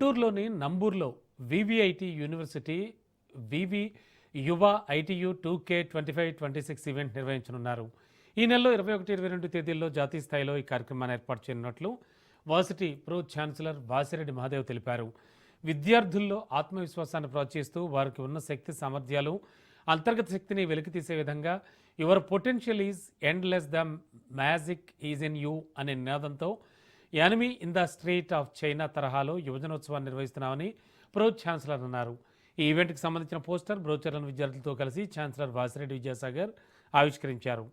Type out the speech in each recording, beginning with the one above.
గుంటూరులోని నంబూర్లో VVIT university వివి యువ ITU two K twenty five twenty six event నిర్వహించనున్నారు. ఈ నెలలో ఇరవై ఒకటి ఇరవై రెండు తేదీల్లో జాతీయ స్థాయిలో ఈ కార్యక్రమాన్ని ఏర్పాటు చేయనున్నట్లు varsity pro chancellor Vasireddy Mahadev తెలిపారు. విద్యార్థుల్లో ఆత్మవిశ్వాసాన్ని ప్రోత్సహిస్తూ వారికి ఉన్న శక్తి సామర్థ్యాలు అంతర్గత శక్తిని వెలికితీసే విధంగా your potential is endless the magic is in you అనే నినాదంతో anime in the street of China తరహాలో యువజనోత్సవాన్ని నిర్వహిస్తున్నామని ప్రో ఛాన్సలర్ అన్నారు. ఈ ఈవెంట్కి సంబంధించిన పోస్టర్ బ్రోచర్లను విద్యార్థులతో కలిసి ఛాన్సలర్ వాసిరెడ్డి విద్యాసాగర్ ఆవిష్కరించారు.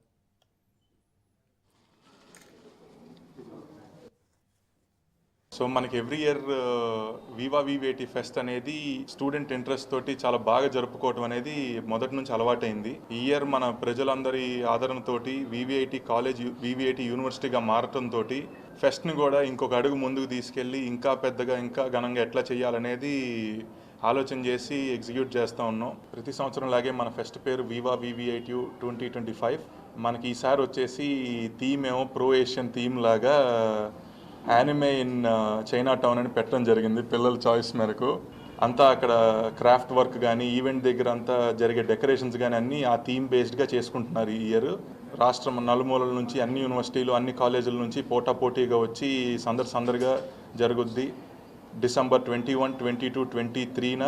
సో మనకి every year viva VVIT fest అనేది స్టూడెంట్ ఇంట్రెస్ట్ తోటి చాలా బాగా జరుపుకోవటం అనేది మొదటి నుంచి అలవాటైంది. ఈ ఇయర్ మన ప్రజలందరి ఆదరణతోటి వివిఐటి కాలేజ్ వివిఐటి యూనివర్సిటీగా మారటంతో ఫెస్ట్ని కూడా ఇంకొక అడుగు ముందుకు తీసుకెళ్ళి ఇంకా పెద్దగా ఇంకా ఘనంగా ఎట్లా చేయాలనేది ఆలోచన చేసి ఎగ్జిక్యూట్ చేస్తూ ఉన్నాం. ప్రతి సంవత్సరం లాగే మన ఫెస్ట్ పేరు viva VVIT twenty twenty five. మనకి ఈసారి వచ్చేసి థీమ్ ఏమో ప్రో ఏషియన్ థీమ్ లాగా యానిమే ఇన్ చైనా టౌన్ అని పెట్టడం జరిగింది పిల్లల చాయిస్ మేరకు. అంతా అక్కడ క్రాఫ్ట్ వర్క్ కానీ ఈవెంట్ దగ్గర అంతా జరిగే డెకరేషన్స్ కానీ అన్నీ ఆ థీమ్ బేస్డ్గా చేసుకుంటున్నారు ఈ ఇయర్ రాష్ట్రం నలుమూలల నుంచి అన్ని యూనివర్సిటీలు అన్ని కాలేజీల నుంచి పోటా పోటీగా వచ్చి సందడి సందడిగా జరుగుద్ది. December twenty one twenty two twenty త్రీన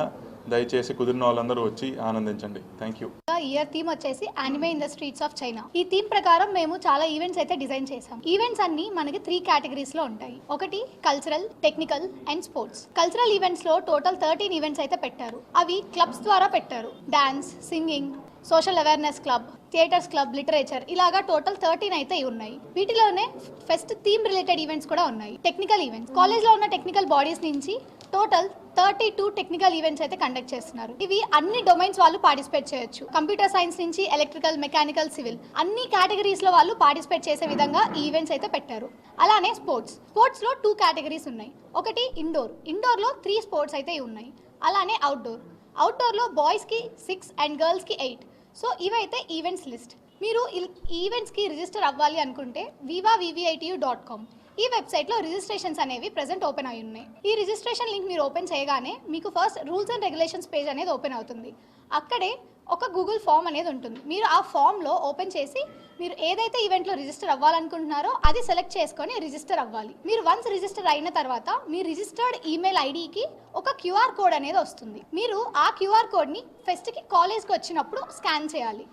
దయచేసి కుదిరిన వాళ్ళందరూ వచ్చి ఆనందించండి. థ్యాంక్ యూ ఇయర్ థీమ్ వచ్చేసి anime in the streets of China ఈ థీమ్ ప్రకారం మేము చాలా ఈవెంట్స్ అయితే డిజైన్ చేసాం ఈవెంట్స్ అన్ని మనకి త్రీ కేటగిరీస్లో ఉంటాయి. ఒకటి cultural technical and sports cultural ఈవెంట్స్లో టోటల్ థర్టీన్ ఈవెంట్స్ అయితే పెట్టారు. అవి క్లబ్స్ ద్వారా పెట్టారు. Dance singing social awareness club theaters club literature ఇలాగా టోటల్ థర్టీన్ అయితే ఉన్నాయి. వీటిలోనే ఫెస్ట్ థీమ్ రిలేటెడ్ ఈవెంట్స్ కూడా ఉన్నాయి. టెక్నికల్ ఈవెంట్స్ కాలేజ్లో ఉన్న టెక్నికల్ బాడీస్ నుంచి total thirty two technical events అయితే కండక్ట్ చేస్తున్నారు. ఇవి అన్ని డొమైన్స్ వాళ్ళు పార్టిసిపేట్ చేయొచ్చు. కంప్యూటర్ సైన్స్ నుంచి ఎలక్ట్రికల్ మెకానికల్ సివిల్ అన్ని కేటగిరీస్లో వాళ్ళు పార్టిసిపేట్ చేసే విధంగా ఈ ఈవెంట్స్ అయితే పెట్టారు. అలానే స్పోర్ట్స్ స్పోర్ట్స్లో టూ కేటగిరీస్ ఉన్నాయి. ఒకటి ఇండోర్ ఇండోర్లో త్రీ స్పోర్ట్స్ అయితే ఉన్నాయి. అలానే అవుట్డోర్ అవుట్డోర్లో బాయ్స్కి సిక్స్ అండ్ గర్ల్స్కి ఎయిట్ సో ఇవైతే ఈవెంట్స్ లిస్ట్ మీరు ఇల్- ఈవెంట్స్కి రిజిస్టర్ అవ్వాలి అనుకుంటే వివా వివిఐటియు డాట్ కామ్ ఈ వెబ్సైట్లో రిజిస్ట్రేషన్స్ అనేవి ప్రెసెంట్ ఓపెన్ అయి ఉన్నాయి. ఈ రిజిస్ట్రేషన్ లింక్ మీరు ఓపెన్ చేయగానే మీకు first rules and regulations page అనేది ఓపెన్ అవుతుంది. అక్కడే ఒక గూగుల్ ఫామ్ అనేది ఉంటుంది. మీరు ఆ ఫామ్లో ఓపెన్ చేసి మీరు ఏదైతే ఈవెంట్లో రిజిస్టర్ అవ్వాలనుకుంటున్నారో అది సెలెక్ట్ చేసుకొని రిజిస్టర్ అవ్వాలి. మీరు వన్స్ రిజిస్టర్ అయిన తర్వాత మీ రిజిస్టర్డ్ ఈమెయిల్ ఐడికి ఒక క్యూఆర్ కోడ్ అనేది వస్తుంది. మీరు ఆ క్యూఆర్ కోడ్ని ఫెస్ట్కి కాలేజ్కి వచ్చినప్పుడు స్కాన్ చేయాలి.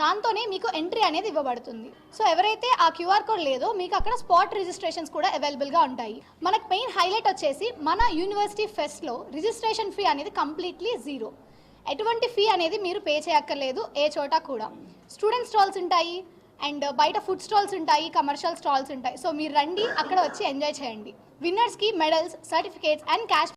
దాంతోనే మీకు ఎంట్రీ అనేది ఇవ్వబడుతుంది. సో ఎవరైతే ఆ క్యూఆర్ కోడ్ లేదో మీకు అక్కడ స్పాట్ రిజిస్ట్రేషన్స్ కూడా అవైలబుల్గా ఉంటాయి. మనకు మెయిన్ హైలైట్ వచ్చేసి మన యూనివర్సిటీ ఫెస్ట్లో రిజిస్ట్రేషన్ ఫీ అనేది కంప్లీట్లీ జీరో ఎటువంటి ఫీ అనేది మీరు పే చేయక్కర్లేదు ఏ చోట కూడా. స్టూడెంట్ స్టాల్స్ ఉంటాయి అండ్ బయట ఫుడ్ స్టాల్స్ ఉంటాయి కమర్షియల్ స్టాల్స్ ఉంటాయి. సో మీరు రండి అక్కడ వచ్చి ఎంజాయ్ చేయండి. విన్నర్స్కి మెడల్స్ సర్టిఫికేట్స్ అండ్ క్యాష్